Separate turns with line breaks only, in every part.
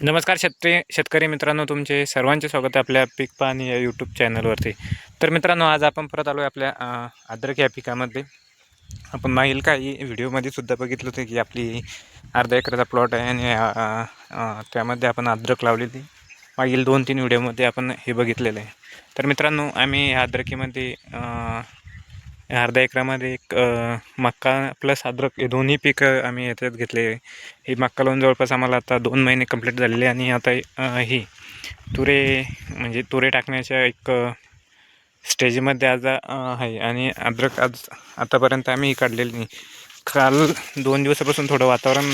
नमस्कार शेतकरी शेतकरी मित्रांनो तुमचे सर्वांचे स्वागत आहे आपल्या पीक पाणी या यूट्यूब चॅनलवरती तर मित्रांनो आज आपण परत आलो आहे आपल्या अद्रक या पिकामध्ये. आपण मागील काही व्हिडिओमध्ये सुद्धा बघितलं होतं की आपली अर्धा एकराचा प्लॉट आहे आणि त्यामध्ये आपण अद्रक लावलेली. मागील दोन तीन व्हिडिओमध्ये आपण हे बघितलेलं आहे. तर मित्रांनो आम्ही या अद्रकीमध्ये अर्ध्या एकरामध्ये एक मक्का प्लस अद्रक हे दोन्ही पिकं आम्ही याच्यात घेतले. ही मक्का लावून जवळपास आम्हाला आता दोन महिने कंप्लीट झालेले आणि आता ही तुरे म्हणजे तुरे टाकण्याच्या एक स्टेजमध्ये आज आहे. आणि अद्रक आज आतापर्यंत आम्ही काढलेली नाही. काल दोन दिवसापासून थोडं वातावरण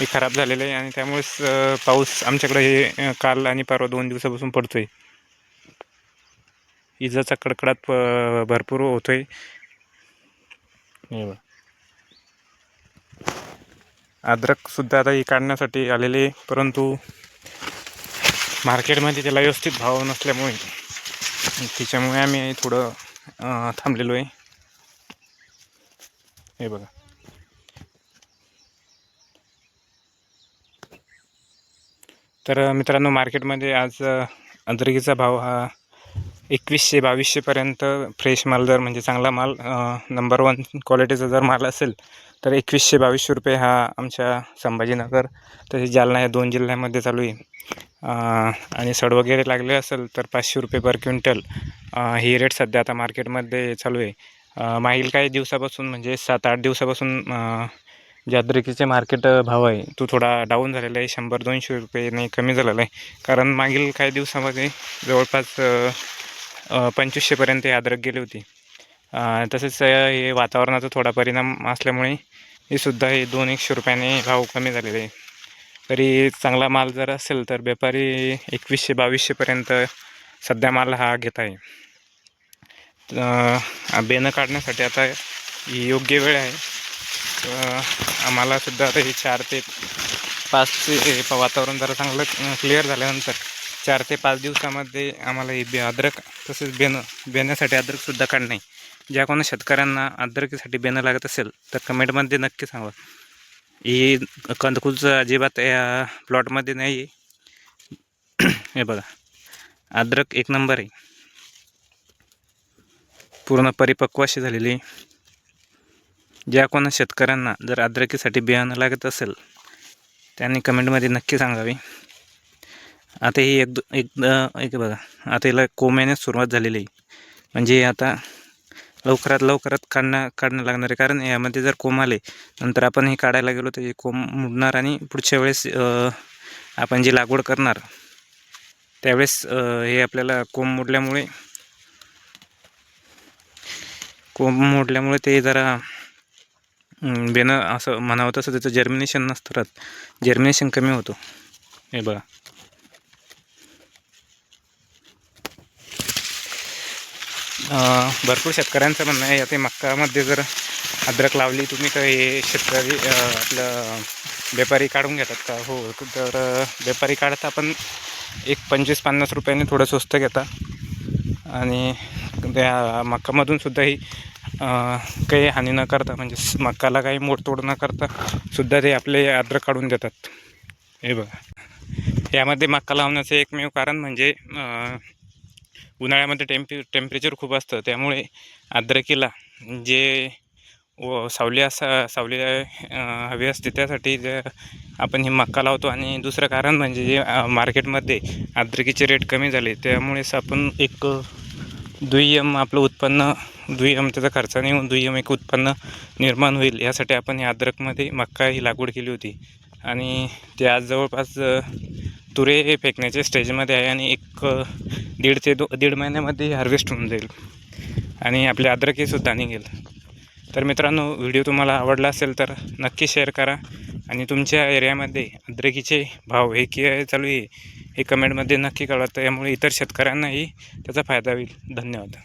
हे खराब झालेलं आहे आणि त्यामुळेच पाऊस आमच्याकडे हे काल आणि परवा दोन दिवसापासून पडतो आहे इजाचा कडकडाट प- भरपूर होतो हे अद्रकसुद्धा आता ही काढण्यासाठी आलेले परंतु मार्केटमध्ये त्याला व्यवस्थित भाव नसल्यामुळे त्याच्यामुळे आम्ही थोडं थांबलेलो आहे. हे बघा. तर मित्रांनो मार्केटमध्ये आज अद्रकीचा भाव हा एकवीसशे बावीसशेपर्यंत फ्रेश माल जर म्हणजे चांगला माल नंबर वन क्वालिटीचा जर माल असेल तर एकवीसशे बावीसशे रुपये हा आमच्या संभाजीनगर तसेच जालना या दोन जिल्ह्यामध्ये चालू आहे. आणि सड वगैरे लागले असेल तर पाचशे रुपये पर क्विंटल ही रेट सध्या आता मार्केटमध्ये चालू आहे. मागील काही दिवसापासून म्हणजे सात आठ दिवसापासून जादरिकीचे मार्केट भाव आहे तो थोडा डाऊन झालेला आहे शंभर दोनशे रुपये नाही कमी झालेला आहे. कारण मागील काही दिवसामध्ये जवळपास पंचवीसशेपर्यंत ही अद्रक गेली होती. तसेच हे वातावरणाचा थोडा परिणाम असल्यामुळे हे सुद्धा हे दोन एकशे रुपयाने भाव कमी झालेले आहे. तरी चांगला माल जर असेल तर व्यापारी एकवीसशे बावीसशेपर्यंत सध्या माल हा घेत आहे. बेनं काढण्यासाठी आता ही योग्य वेळ आहे. आम्हालासुद्धा आम्हाला सुद्धा आता हे चार ते पाच ते वातावरण जरा चांगलं क्लिअर झाल्यानंतर चार ते पाच दिवसामध्ये आम्हाला हे बे अद्रक तसेच बेनं बेण्यासाठी अद्रकसुद्धा काढणे ज्या कोणा शेतकऱ्यांना अद्रकीसाठी बेणं लागत असेल तर कमेंटमध्ये नक्की सांगा. ही कंदकुलचं अजिबात या प्लॉटमध्ये नाही. आहे हे बघा. अद्रक एक नंबर आहे. पूर्ण परिपक्व अशी झालेली. ज्या कोणा शेतकऱ्यांना जर अद्रकीसाठी बियाणं लागत असेल त्यांनी कमेंटमध्ये नक्की सांगावे. आता ही एक एकदा एक बघा. आता हिला कोंब येण्यास सुरुवात झालेली आहे. म्हणजे आता लवकरात लवकरात काढणं काढणं लागणार आहे. कारण यामध्ये जर कोंब आले नंतर आपण हे काढायला गेलो तर हे कोंब मुडणार आणि पुढच्या वेळेस आपण जी लागवड करणार त्यावेळेस हे आपल्याला कोंब मोडल्यामुळे कोंब मोडल्यामुळे ते जरा बेनं असं म्हणावं तसं त्याचं जर्मिनेशन नसतं राहत. जर्मिनेशन कमी होतो. हे बघा. भरपूर शेतकऱ्यांचं म्हणणं आहे ते मक्कामध्ये जर अद्रक लावली तुम्ही तर हे शेतकरी आपलं व्यापारी काढून घेतात का? हो तर व्यापारी काढता पण एक पंचवीस पन्नास रुपयाने थोडं स्वस्त घेता. आणि त्या मक्कामधून सुद्धा ही काही हानी न करता म्हणजे मक्काला काही मोडतोड न करता सुद्धा ते आपले अद्रक काढून देतात. हे बघा. यामध्ये मक्का लावण्याचं एकमेव कारण म्हणजे उन्हाळ्यामध्ये टेम्प टेम्परेचर खूप असतं. त्यामुळे अद्रकीला जे व सावली असा सावली हवी असते त्यासाठी जे आपण हे मक्का लावतो. आणि दुसरं कारण म्हणजे जे मार्केटमध्ये अद्रकीचे रेट कमी झाले त्यामुळेच आपण एक दुय्यम आपलं उत्पन्न दुय्यम त्याचा खर्च नाही होऊन दुय्यम एक उत्पन्न निर्माण होईल. यासाठी आपण या अद्रकमध्ये मक्का ही लागवड केली होती. आणि ते आज जवळपास तुरे हे फेकण्याच्या स्टेजमध्ये आहे. आणि एक दीड ते दो दीड महिन्यामध्ये हार्वेस्ट होऊन जाईल. आणि आपले अद्रकीसुद्धा निघेल. तर मित्रांनो व्हिडिओ तुम्हाला आवडला असेल तर नक्की शेअर करा. आणि तुमच्या एरियामध्ये अद्रकीचे भाव हे की चालू आहे हे कमेंटमध्ये नक्की कळवा. त्यामुळे इतर शेतकऱ्यांनाही त्याचा फायदा होईल. धन्यवाद.